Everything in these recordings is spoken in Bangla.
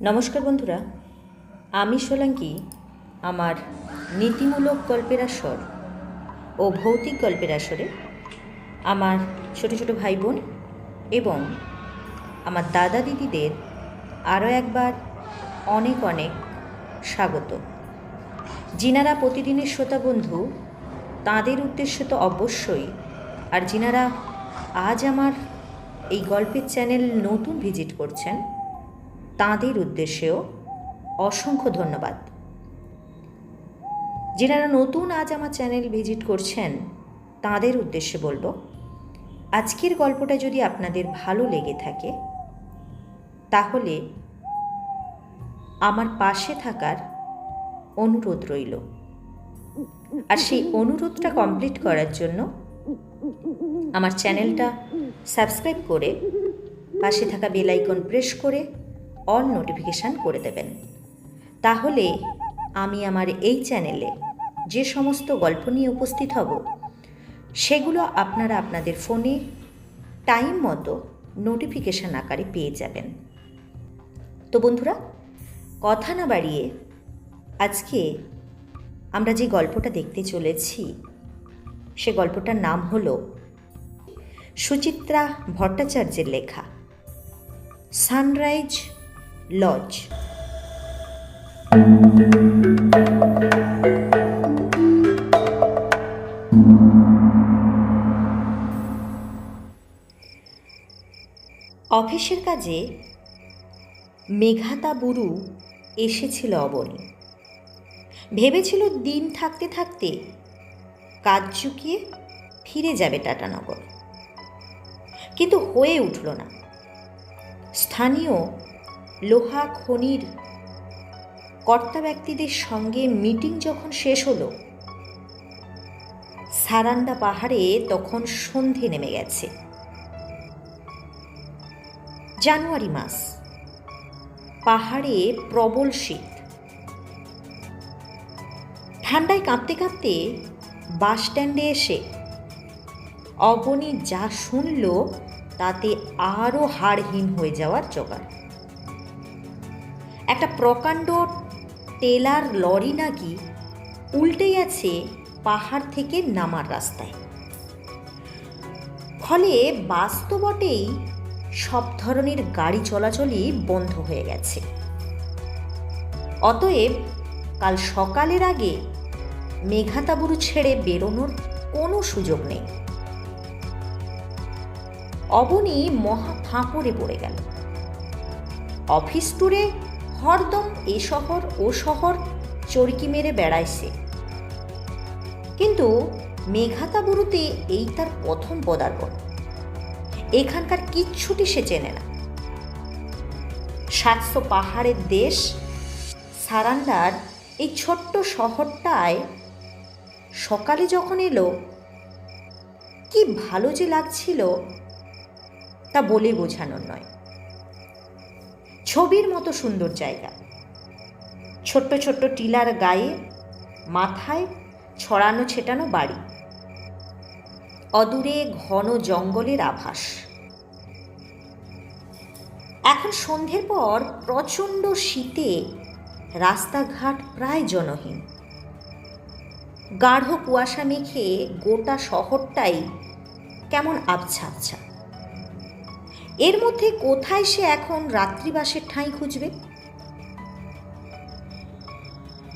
নমস্কার বন্ধুরা, আমি সোলাঙ্কি, আমার নীতিমূলক গল্পের আসর ও ভৌতিক গল্পের আসরে আমার ছোট ছোট ভাই বোন এবং আমার দাদা দিদিদের আরও একবার অনেক অনেক স্বাগত। যিনারা প্রতিদিনের শ্রোতা বন্ধু, তাঁদের উদ্দেশ্য তো অবশ্যই, আর যিনারা আজ আমার এই গল্পের চ্যানেল নতুন ভিজিট করছেন তাঁদের উদ্দেশ্যেও অসংখ্য ধন্যবাদ। যারা নতুন আজ আমার চ্যানেল ভিজিট করছেন, তাঁদের উদ্দেশ্যে বলব, আজকের গল্পটা যদি আপনাদের ভালো লেগে থাকে, তাহলে আমার পাশে থাকার অনুরোধ রইল। আর সেই অনুরোধটা কমপ্লিট করার জন্য আমার চ্যানেলটা সাবস্ক্রাইব করে পাশে থাকা বেল আইকন প্রেস করে অল নোটিফিকেশান করে দেবেন। তাহলে আমি আমার এই চ্যানেলে যে সমস্ত গল্প নিয়ে উপস্থিত হব, সেগুলো আপনারা আপনাদের ফোনে টাইম মতো নোটিফিকেশান আকারে পেয়ে যাবেন। তো বন্ধুরা, কথা না বাড়িয়ে আজকে আমরা যে গল্পটা দেখতে চলেছি, সে গল্পটার নাম হলো সুচিত্রা ভট্টাচার্যের লেখা সানরাইজ লজ অফিসের কাজে মেঘাতা বুড়ু এসেছিল অবনী। ভেবেছিল দিন থাকতে থাকতে কাজ চুকিয়ে ফিরে যাবে টাটানগর কিন্তু হয়ে উঠল না। স্থানীয় লোহা খনির কর্তা ব্যক্তিদের সঙ্গে মিটিং যখন শেষ হলো সারান্দা পাহাড়ে তখন সন্ধে নেমে গেছে। জানুয়ারি মাস, পাহাড়ে প্রবল শীত। ঠান্ডায় কাঁপতে কাঁপতে বাস স্ট্যান্ডে এসে অবনী যা শুনল, তাতে আরও হাড়হীন হয়ে যাওয়ার জোগাড়। একটা প্রকাণ্ড টেলার লরি নাকি উল্টে গেছে পাহাড় থেকে নামার রাস্তায়। ফলে বাস তো বটেই সব ধরনের গাড়ি চলাচলই বন্ধ হয়ে গেছে। অতএব কাল সকালের আগে মেঘাতাবুরু ছেড়ে বেরোনোর কোনো সুযোগ নেই। অবনী মহা ফাঁপড়ে পড়ে গেল। অফিস ট্যুরে হরদম এ শহর, ও শহর চরকি মেরে বেড়ায় সে কিন্তু মেঘাতাবুরুতে এই তার প্রথম পদার্পণ। এখানকার কিচ্ছুটি সে চেনে না। সাতশো পাহাড়ের দেশ সারান্ডার এই ছোট্ট শহরটায় সকালে যখন এলো, কি ভালো যে লাগছিল তা বলে বোঝানোর নয়। ছবির মতো সুন্দর জায়গা। ছোট্ট ছোট্ট টিলার গায়ে, মাথায় ছড়ানো ছেটানো বাড়ি। অদূরে ঘন জঙ্গলের আভাস। এখন সন্ধ্যের পর প্রচণ্ড শীতে রাস্তাঘাট প্রায় জনহীন। গাঢ় কুয়াশা মেখে গোটা শহরটাই কেমন আবছা আবছা। এর মধ্যে কোথায় সে এখন রাত্রিবাসের ঠাঁই খুঁজবে?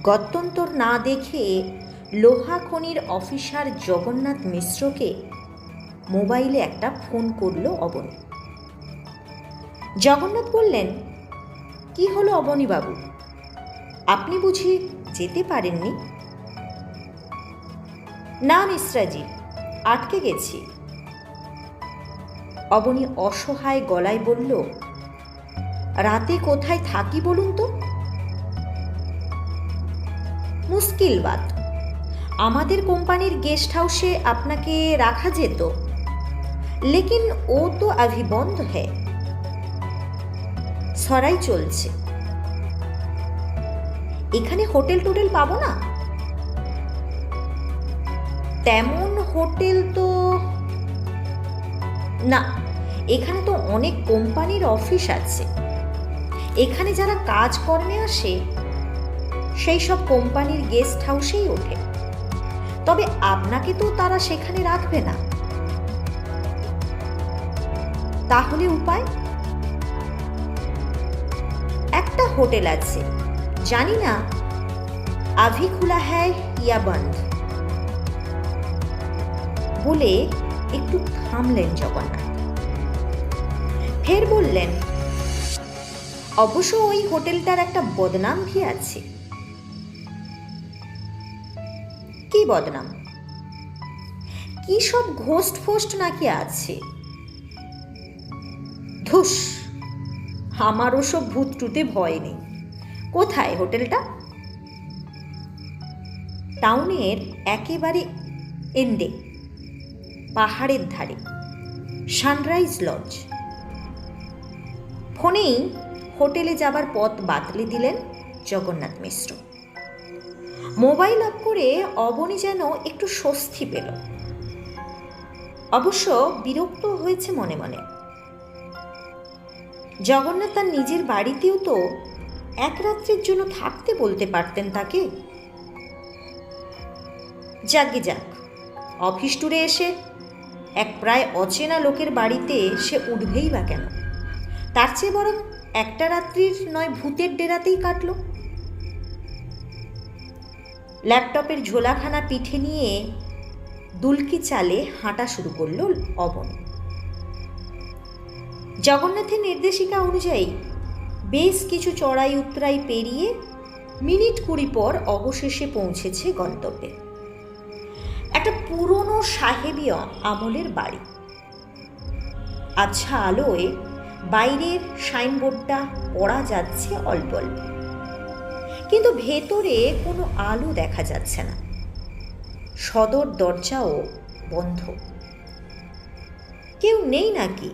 গত্যন্তর না দেখে লোহা খনির অফিসার জগন্নাথ মিশ্রকে মোবাইলে একটা ফোন করল অবনী। জগন্নাথ বললেন, কি হলো অবনীবাবু? আপনি বুঝি যেতে পারেননি? না মিশ্রাজি, আটকে গেছি। অবনী অসহায় গলায় বলল, রাতে কোথায় থাকি বলুন তো? মুশকিল বাত। আমাদের কোম্পানির গেস্ট হাউসে আপনাকে রাখা যেত। লেকিন ও তো আভি বন্ধ হ্যায়। সরাই চলছে। এখানে হোটেল টোটেল পাবো না? তেমন হোটেল তো না। এখানে তো অনেক কোম্পানির অফিস আছে। এখানে যারা কাজকর্মে আসে, সেই সব কোম্পানির গেস্ট হাউসেই ওঠে। তবে আপনাকে তো তারা সেখানে রাখবে না। তাহলে উপায়? একটা হোটেল আছে। জানি না, আভি খুলা হ্যায় ইয়া বন্ধ? বলে একটু থামলেন জগন্নাথ। ফের বললেন, অবশ্য ওই হোটেলটার একটা বদনাম ভি আছে। কি বদনাম? কি সব ঘোস্ট ফোস্ট নাকি আছে? ধুস, আমার ওসব ভূত টুতে ভয় নেই। কোথায় হোটেলটা? টাউনের একেবারে এন্ডে, পাহাড়ের ধারে, সানরাইজ লজ। ফোনেই হোটেলে যাবার পথ বাতলে দিলেন জগন্নাথ মিশ্র। মোবাইল অফ করে অবনী যেন একটু স্বস্তি পেল। অবশ্য বিরক্ত হয়েছে মনে মনে। জগন্নাথ তার নিজের বাড়িতেও তো এক রাত্রের জন্য থাকতে বলতে পারতেন তাকে। যাকে যাক, অফিস ট্যুরে এসে এক প্রায় অচেনা লোকের বাড়িতে সে উঠবেই বা কেন? তার চেয়ে বরং একটা রাত্রির নয়, ভূতের ডেরাতেই কাটলো। ল্যাপটপের ঝোলাখানা পিঠে নিয়ে দুলকি চালে হাঁটা শুরু করল অবনী। জগন্নাথের নির্দেশিকা অনুযায়ী বেশ কিছু চড়াই উতরাই পেরিয়ে মিনিট কুড়ি পর অবশেষে পৌঁছেছে গন্তব্যে। একটা পুরনো সাহেবীয় আমলের বাড়ি। আচ্ছা আলোয় বাইরের সাইনবোর্ডটা পড়া যাচ্ছে অল্প অল্প। কিন্তু ভেতরে কোনো আলো দেখা যাচ্ছে না। সদর দরজাও বন্ধ। কেউ নেই নাকি?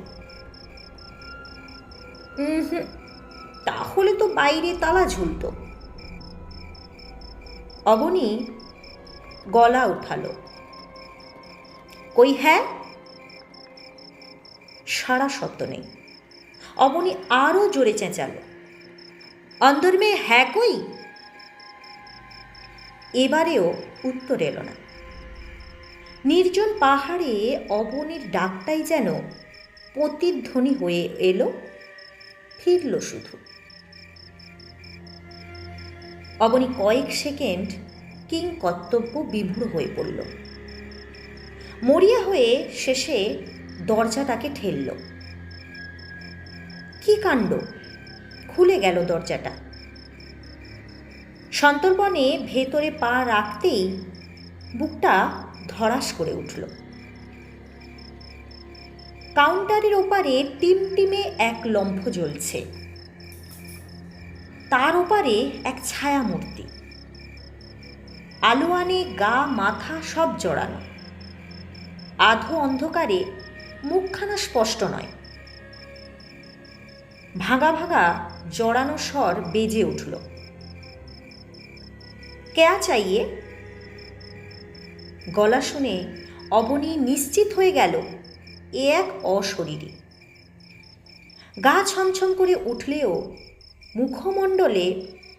তাহলে তো বাইরে তালা ঝুলত। অবনী গলা উঠালো। কই হ্যাঁ? সারা শব্দ নেই। অবনী আরও জোরে চেঁচালো। অন্দর মেয়ে হ্যাঁ কই? এবারেও উত্তর এলো না। নির্জন পাহাড়ে অবনীর ডাকটাই যেন প্রতিধ্বনি হয়ে এলো, ফিরল শুধু। অবনী কয়েক সেকেন্ড কিং কর্তব্য বিভুর হয়ে পড়ল। মরিয়া হয়ে শেষে দরজাটাকে ঠেলল। কাণ্ড? খুলে গেল দরজাটা। সন্তর্পণে ভেতরে পা রাখতেই বুকটা ধরাস করে উঠল। কাউন্টারের ওপারে টিমটিমে এক লম্ফ জ্বলছে। তার ওপারে এক ছায়া মূর্তি আলোয়ানে গা, মাথা সব জড়ানো। আধো অন্ধকারে মুখখানা স্পষ্ট নয়। ভাঙা ভাঙা জড়ানো স্বর বেজে উঠল। কেয়া চাইয়ে গলা শুনে অবনী নিশ্চিত হয়ে গেল, এ এক অশরীরী। গা ছমছম করে উঠলেও মুখমণ্ডলে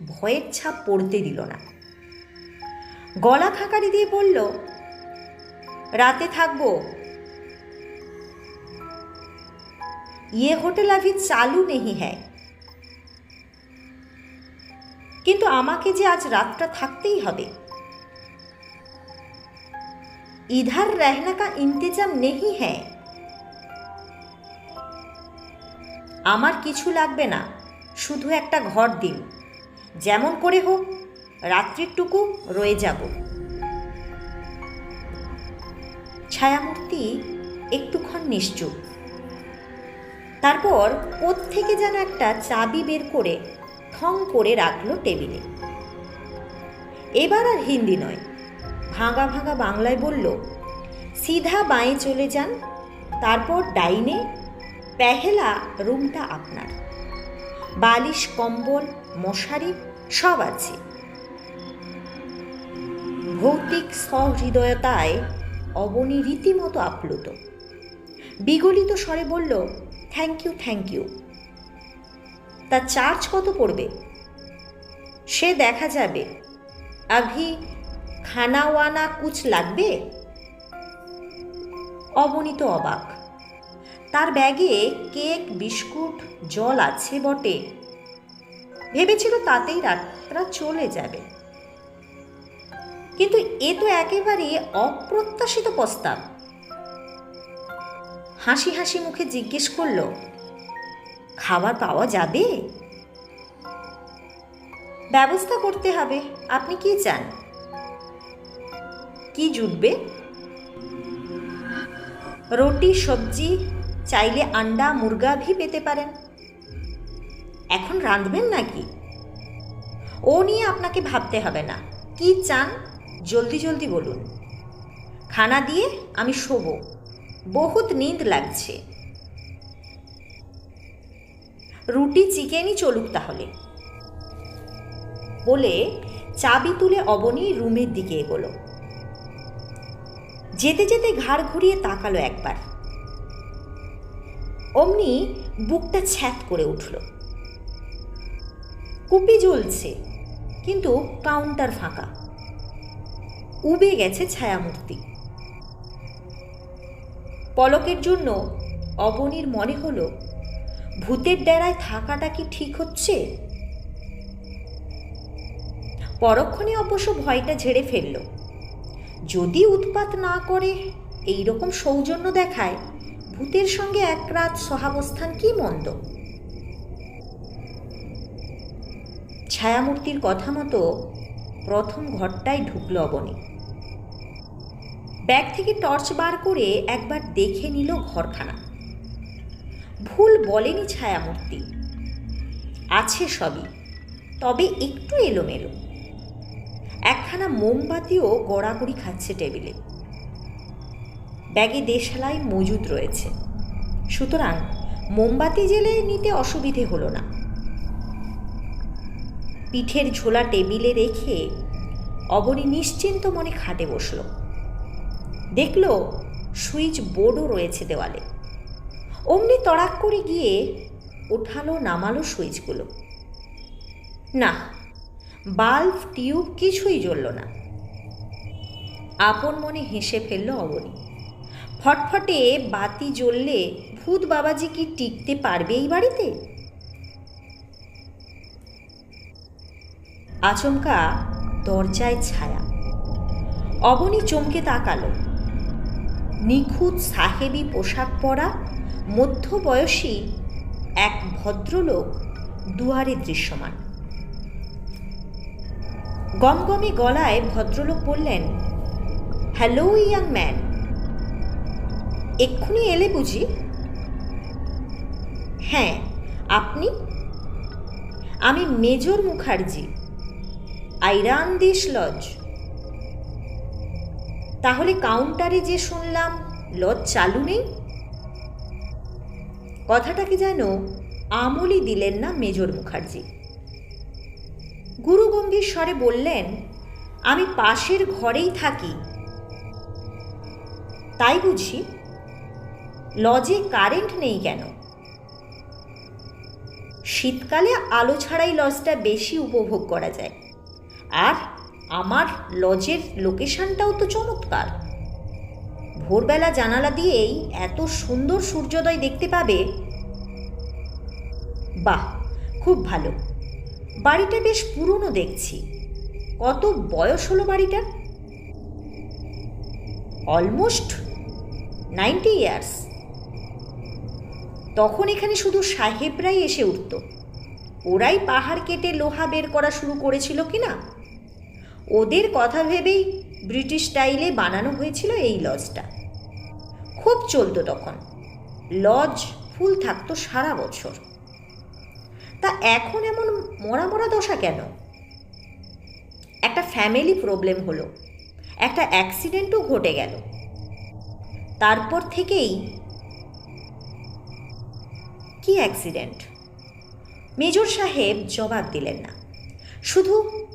ভয়ের ছাপ পড়তে দিল না। গলা খাকারি দিয়ে বলল, রাতে থাকব ये হোটেল अभी চালু নেই হ্যায় কিন্তু আমাকে যে আজ রাতটা থাকতেই হবে ইধার रहने का इंतजाम नहीं है আমার কিছু লাগবে না শুধু একটা ঘর দিন যেমন করে হোক রাত্রিটুকু রয়ে যাব ছায়ামূর্তি একটুক্ষণ নিশ্চুপ তারপর থেকে যেন একটা চাবি বের করে ঠং করে রাখল টেবিলে। এবার আর হিন্দি নয়। ভাঙা ভাঙা বাংলায় বলল, সিধা বাঁয়ে চলে যান, তারপর ডাইনে পেহেলা রুমটা আপনার। বালিশ, কম্বল, মশারি সব আছে। ভৌতিক সহৃদয়তায় অবনী রীতিমতো আপ্লুত। বিগলিত স্বরে বলল থ্যাংক ইউ থ্যাংক ইউ তা চার্জ কত পড়বে? সে দেখা যাবে। আভি, খানাওয়ানা কুচ লাগবে? অবনীত অবাক। তার ব্যাগে কেক, বিস্কুট, জল আছে বটে। ভেবেছিল তাতেই রাতটা চলে যাবে। কিন্তু এ তো একেবারে অপ্রত্যাশিত প্রস্তাব। হাসি হাসি মুখে জিজ্ঞেস করল, খাবার পাওয়া যাবে? ব্যবস্থা করতে হবে। আপনি কি চান? কি জুটবে? রুটি, সবজি, চাইলে আন্ডা, মুরগা ভি পেতে পারেন। এখন রাঁধবেন নাকি? ও নিয়ে আপনাকে ভাবতে হবে না। কি চান, জলদি জলদি বলুন। খানা দিয়ে আমি শোবো। বহুত নিন্দ লাগছে। রুটি চিকেনই চলুক তাহলে। বলে চাবি তুলে অবনী রুমের দিকে এগোলো। যেতে যেতে ঘাড় ঘুরিয়ে তাকালো একবার। অমনি বুকটা ছ্যাত করে উঠল। কুপি জ্বলছে, কিন্তু কাউন্টার ফাঁকা। উবে গেছে ছায়ামূর্তি। পলকের জন্য অবনীর মনে হলো, ভূতের ডেরায় থাকাটা কি ঠিক হচ্ছে? পরক্ষণে অবশ্য ভয়টা ঝেড়ে ফেলল। যদি উৎপাত না করে এই রকম সৌজন্য দেখায়, ভূতের সঙ্গে এক রাত সহাবস্থান কি মন্দ? ছায়ামূর্তির কথা মতো প্রথম ঘরটায় ঢুকল অবনী। ব্যাগ থেকে টর্চ বার করে একবার দেখে নিল ঘরখানা। ভুল বলেনি ছায়ামূর্তি। আছে সবই, তবে একটু এলোমেলো। একখানা মোমবাতিও গড়াগড়ি খাচ্ছে টেবিলে। ব্যাগে দেশালাই মজুদ রয়েছে। সুতরাং মোমবাতি জেলে নিতে অসুবিধে হলো না। পিঠের ঝোলা টেবিলে রেখে অবনী নিশ্চিন্ত মনে খাটে বসল। দেখল সুইচ বোর্ডও রয়েছে দেওয়ালে। অমনি তড়াক করে গিয়ে ওঠালো, নামালো সুইচগুলো। না, বাল্ব, টিউব কিছুই জ্বলল না। আপন মনে হেসে ফেলল অবনী। ফটফটে বাতি জ্বললে ভূত বাবাজি কি টিকতে পারবে এই বাড়িতে? আচমকা দরজায় ছায়া। অবনী চমকে তাকালো। নিখুঁত সাহেবি পোশাক পরা মধ্যবয়সী এক ভদ্রলোক দুয়ারে দৃশ্যমান। গমগমে গলায় ভদ্রলোক বললেন, হ্যালো, ইয়াং ম্যান। এক্ষুনি এলে বুঝি? হ্যাঁ আপনি? আমি major Mukherjee, I run this lodge. তাহলে কাউন্টারে যে শুনলাম, লজ চালু নেই? কথাটাকে যেন আমলই দিলেন না মেজর মুখার্জি। গুরু গম্ভীর স্বরে বললেন, আমি পাশের ঘরেই থাকি। তাই বুঝি, লজে কারেন্ট নেই কেন? শীতকালে আলো ছাড়াই লজটা বেশি উপভোগ করা যায়। আর আমার লজের লোকেশনটাও তো চমৎকার। ভোরবেলা জানালা দিয়েই এত সুন্দর সূর্যোদয় দেখতে পাবে। বাহ, খুব ভালো। বাড়িটা বেশ পুরনো দেখছি। কত বয়স হলো বাড়িটার? অলমোস্ট নাইনটি ইয়ার্স তখন এখানে শুধু সাহেবরাই এসে উঠত। ওরাই পাহাড় কেটে লোহা বের করা শুরু করেছিল কি না ওদের কথা ভেবেই ব্রিটিশ স্টাইলে বানানো হয়েছিল এই লজটা। খুব চলতো তখন। লজ ফুল থাকতো সারা বছর। তা এখন এমন মরা মরা দশা কেন? একটা ফ্যামিলি প্রবলেম হলো। একটা অ্যাক্সিডেন্টও ঘটে গেল। তারপর থেকেই কি অ্যাক্সিডেন্ট? মেজর সাহেব জবাব দিলেন না। শুধু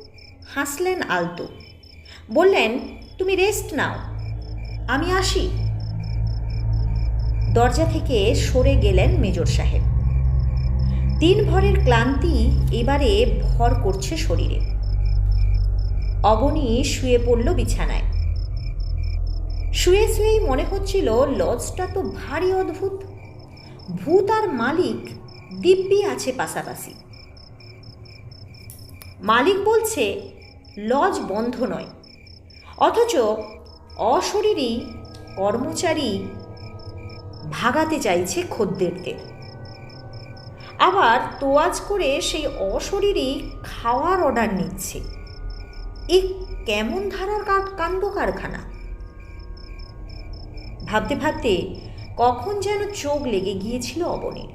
হাসলেন আলতো। বললেন, তুমি রেস্ট নাও। আমি আসি। দরজা থেকে সরে গেলেন মেজর সাহেব। দিনভরের ক্লান্তি এবারে ভর করছে শরীরে। অবনী শুয়ে পড়ল বিছানায়। শুয়ে শুয়েই মনে হচ্ছিল, লজটা তো ভারী অদ্ভুত। ভূত আর মালিক দিব্যি আছে পাশাপাশি। মালিক বলছে লজ বন্ধ নয়। অথচ অশরীরী কর্মচারী ভাগাতে চাইছে খদ্দেরদের আবার তোয়াজ করে সেই অশরীরী খাওয়ার অর্ডার নিচ্ছে। এ কেমন ধারার কাণ্ড কারখানা ভাবতে ভাবতে কখন যেন চোখ লেগে গিয়েছিল অবনীর।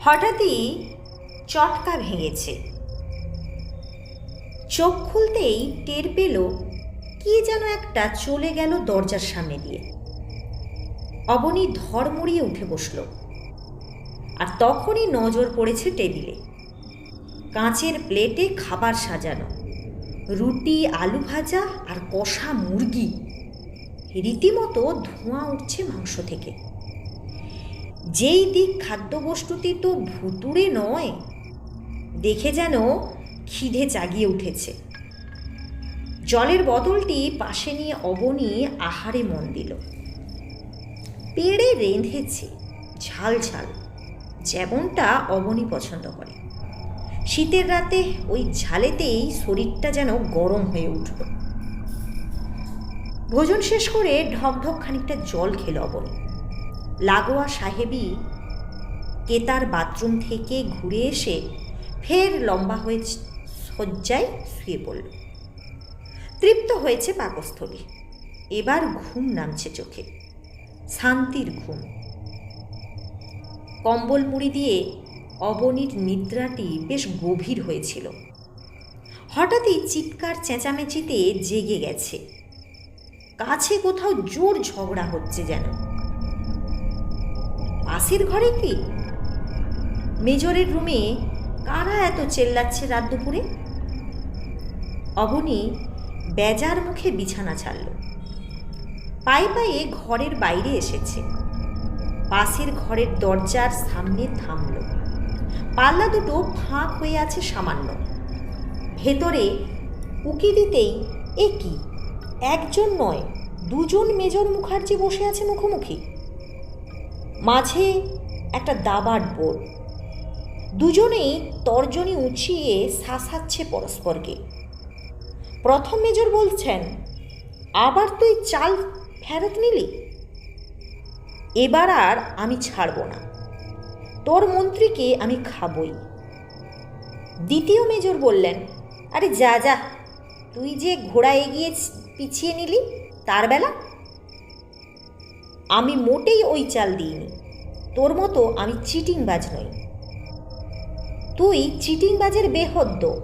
হঠাৎই চটকা ভেঙেছে। চোখ খুলতেই টের পেল কি যেন একটা চলে গেল দরজার সামনে দিয়ে। অবনী ধর্মড়িয়ে উঠে বসল। আর তখনই নজর পড়েছে টেবিলে। কাঁচের প্লেটে খাবার সাজানো, রুটি, আলু ভাজা আর কষা মুরগি। রীতিমতো ধোঁয়া উঠছে মাংস থেকে। যেই দিক খাদ্যবস্তুটি তো ভুতুড়ে নয়, দেখে যেন খিদে জাগিয়ে উঠেছে। জলের বোতলটি পাশে নিয়ে অবনি আহারে মন দিল। পেড়ে রেঁধেছে, ঝাল ঝাল, যেমনটা অবনী পছন্দ করে। শীতের রাতে ওই ঝালেতেই শরীরটা যেন গরম হয়ে উঠল। ভোজন শেষ করে ঢকঢক খানিকটা জল খেল অবনী। লাগোয়া সাহেবী কেতার বাথরুম থেকে ঘুরে এসে ফের লম্বা হয়ে শয্যায় শুয়ে পড়ল। তৃপ্ত হয়েছে পাকস্থলী। এবার ঘুম নামছে চোখে। শান্তির ঘুম। কম্বল মুড়ি দিয়ে অবনীর নিদ্রাটি বেশ গভীর হয়েছিল। হঠাৎই চিৎকার চেঁচামেচিতে জেগে গেছে। কাছে কোথাও জোর ঝগড়া হচ্ছে যেন। পাশের ঘরে কি? মেজরের রুমে কারা এত চেল্লাচ্ছে রাত দুপুরে? অবনী বেজার মুখে বিছানা ছাড়ল। পায়ে পায়ে ঘরের বাইরে এসেছে। পাশের ঘরের দরজার সামনে থামল। পাল্লা দুটো ফাঁক হয়ে আছে সামান্য। ভেতরে উকি দিতেই, এ কি? একজন নয়, দুজন মেজর মুখার্জি বসে আছে মুখোমুখি? মাঝে একটা দাবার বোর্ড দুজনেই তর্জনী উঁচিয়ে শাসাচ্ছে পরস্পরকে। প্রথম মেজর বলছেন, আবার তুই চাল ফেরত নিলি? এবার আর আমি ছাড়ব না। তোর মন্ত্রীকে আমি খাবই। দ্বিতীয় মেজর বললেন, আরে যা যা, তুই যে ঘোড়া এগিয়ে পিছিয়ে নিলি, তার বেলা? আমি মোটেই ওই চাল দিইনি। তোর মতো আমি চিটিংবাজ নই। তুই চিটিংবাজের বেহদ্দ।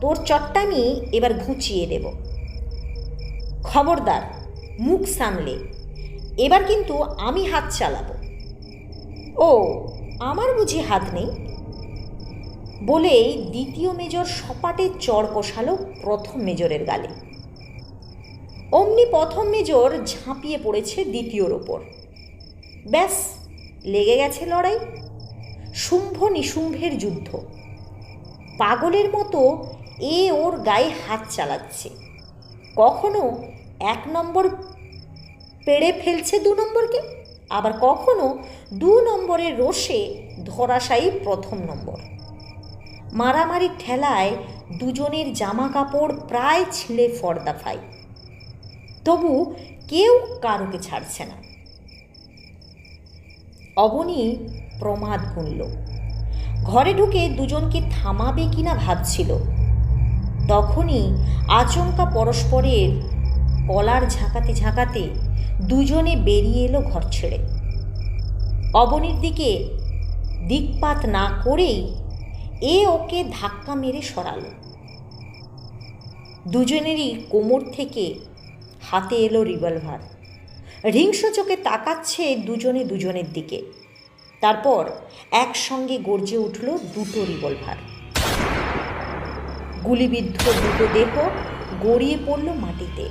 তোর চট্টামি এবার ঘুচিয়ে দেব। খবরদার, মুখ সামলে। এবার কিন্তু আমি হাত চালাবো। ও, আমার বুঝি হাত নেই? বলেই দ্বিতীয় মেজর সপাটে চড় কষালো প্রথম মেজরের গালে। অমনি প্রথম মেজর ঝাঁপিয়ে পড়েছে দ্বিতীয়র ওপর। ব্যাস, লেগে গেছে লড়াই। শুম্ভ নিশুম্ভের যুদ্ধ। পাগলের মতো এ ওর গায়ে হাত চালাচ্ছে। কখনো এক নম্বর পেড়ে ফেলছে দু নম্বরকে, আবার কখনো দু নম্বরের রোষে ধরাশায়ী প্রথম নম্বর। মারামারির ঠেলায় দুজনের জামা কাপড় প্রায় ছিঁড়ে ফর্দাফাই তবু কেউ কারোকে ছাড়ছে না। অবনী প্রমাদ গুনল, ঘরে ঢুকে দুজনকে থামাবে কিনা ভাবছিল। তখনই আচমকা পরস্পরের কলার ঝাঁকাতে ঝাঁকাতে দুজনে বেরিয়ে এলো ঘর ছেড়ে। অবনীর দিকে দিকপাত না করেই এ ওকে ধাক্কা মেরে সরালো। দুজনেরই কোমর থেকে হাতে এলো রিভলভার। হিংস্র চোখে তাকাচ্ছে দুজনে দুজনের দিকে। তারপর একসঙ্গে গর্জে উঠল দুটো রিভলভার। গুলিবিদ্ধ দুটো দেহ গড়িয়ে পড়ল মাটিতে।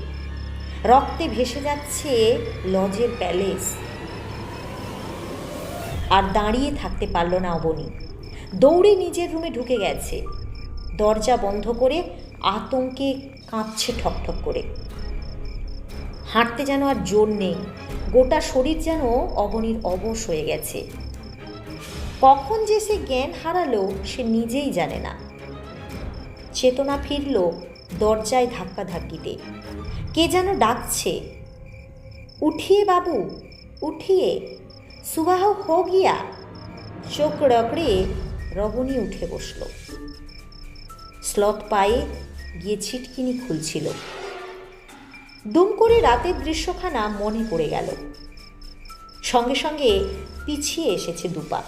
রক্তে ভেসে যাচ্ছে লজের প্যালেস। আর দাঁড়িয়ে থাকতে পারল না অবনী। দৌড়ে নিজের রুমে ঢুকে গেছে। দরজা বন্ধ করে আতঙ্কে কাঁপছে ঠকঠক করে। হাঁটতে যেন আর জোর নেই। গোটা শরীর যেন অবনীর অবশ হয়ে গেছে। কখন যে সে জ্ঞান হারালো সে নিজেই জানে না। চেতনা ফিরল দরজায় ধাক্কা ধাক্কিতে। কে যেন ডাকছে, উঠিয়ে বাবু, উঠিয়ে, সুবাহ হো গিয়া। চোখ রকড়ে রবণী উঠে বসল। স্লথ পায়ে গিয়ে ছিটকিনি খুলছিল। দুম করে রাতের দৃশ্যখানা মনে পড়ে গেল। সঙ্গে সঙ্গে পিছিয়ে এসেছে দুপা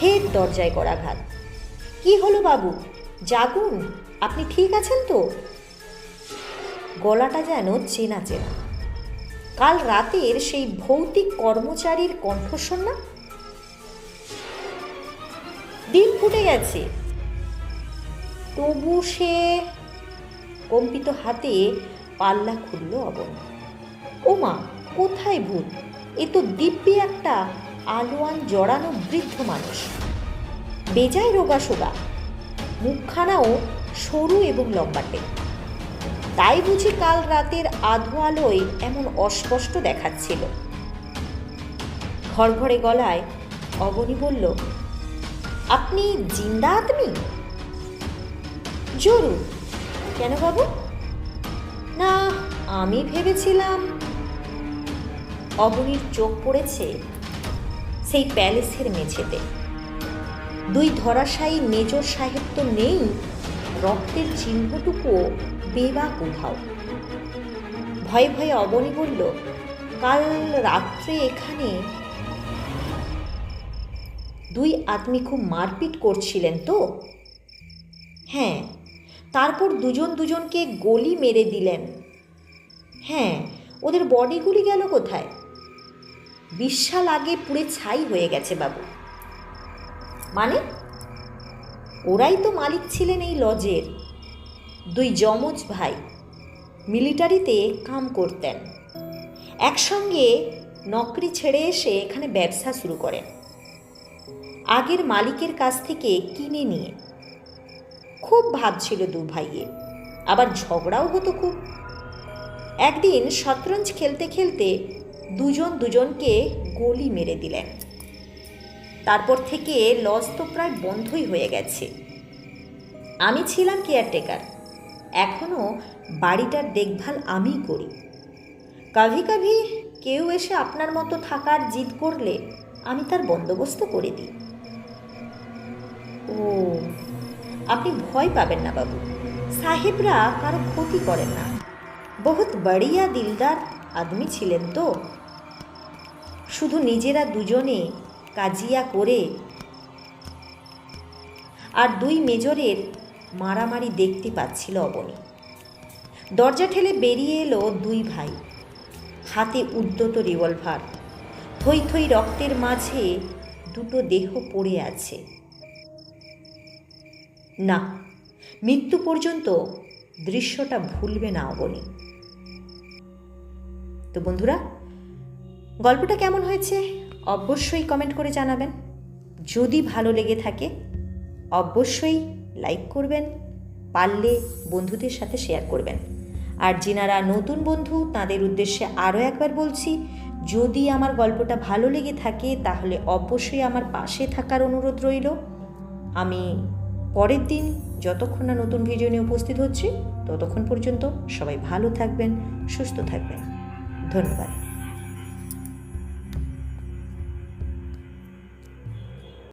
ফের দরজায় করাঘাত। কি হলো বাবু? জাগুন, আপনি ঠিক আছেন তো? গলাটা যেন চেনা চেনা। কাল রাতের সেই ভৌতিক কর্মচারীর কণ্ঠস্বর না? দিন ফুটে গেছে। তবু সে কম্পিত হাতে পাল্লা খুলল অবন। ওমা, কোথায় ভূত? এ তো দিব্যি একটা আলোয়ান জড়ানো বৃদ্ধ মানুষ। বেজায় রোগাসোগা মুখখানাও সরু এবং লম্বাটে। তাই বুঝি কাল রাতের আধো আলোয় এমন অস্পষ্ট দেখাচ্ছিল। ঘর ঘরে গলায় অবনী বলল, আপনি জিন্দা আদমি? জরুর কেন বাবু? না, আমি ভেবেছিলাম অবনীর চোখ পড়েছে সেই প্যালেসের মেঝেতে। দুই ধরাশায়ী মেজর সাহেব তো নেই। রক্তের চিহ্নটুকুও বেবা কোথাও। ভয়ে ভয়ে অবনী বলল, কাল রাত্রে এখানে দুই আদমি খুব মারপিট করছিলেন তো? হ্যাঁ তারপর দুজন দুজনকে গলি মেরে দিলেন। হ্যাঁ ওদের বডিগুলি গেল কোথায়? বিশাল আগে পুড়ে ছাই হয়ে গেছে বাবু। মানে? ওরাই তো মালিক ছিলেন এই লজের। দুই যমজ ভাই মিলিটারিতে কাম করতেন। একসঙ্গে নকরি ছেড়ে এসে এখানে ব্যবসা শুরু করেন। আগের মালিকের কাছ থেকে কিনে নিয়ে। খুব ভাবছিল দু ভাইয়ে। আবার ঝগড়াও হতো খুব। একদিন শতরঞ্জ খেলতে খেলতে দুজন দুজনকে গলি মেরে দিলেন। তারপর থেকে লজ তো প্রায় বন্ধই হয়ে গেছে। আমি ছিলাম কেয়ারটেকার এখনও বাড়িটার দেখভাল আমিই করি। কাভি কাভি কেউ এসে আপনার মতো থাকার জিদ করলে আমি তার বন্দোবস্ত করে দিই। ও, আপনি ভয় পাবেন না বাবু। সাহেবরা কারও ক্ষতি করেন না। বহুত বড়িয়া দিলদার আদমি ছিলেন তো। শুধু নিজেরা দুজনে কাজিয়া করে। আর দুই মেজরের মারামারি দেখতে পাচ্ছিল অবনী। দরজা ঠেলে বেরিয়ে এলো দুই ভাই। হাতে উদ্যত রিভলভার। থই থই রক্তের মাঝে দুটো দেহ পড়ে আছে। না, মৃত্যু পর্যন্ত দৃশ্যটা ভুলবে না অবনী। তো বন্ধুরা, গল্পটা কেমন হয়েছে? অবশ্যই কমেন্ট করে জানাবেন। যদি ভালো লেগে থাকে, অবশ্যই লাইক করবেন, পারলে বন্ধুদের সাথে শেয়ার করবেন। আর যিনারা নতুন বন্ধু, তাদের উদ্দেশ্যে আরও একবার বলছি, যদি আমার গল্পটা ভালো লেগে থাকে, তাহলে অবশ্যই আমার পাশে থাকার অনুরোধ রইল। আমি পরের দিন যতক্ষণ না নতুন ভিডিও নিয়ে উপস্থিত হচ্ছি, ততক্ষণ পর্যন্ত সবাই ভালো থাকবেন, সুস্থ থাকবেন। ধন্যবাদ।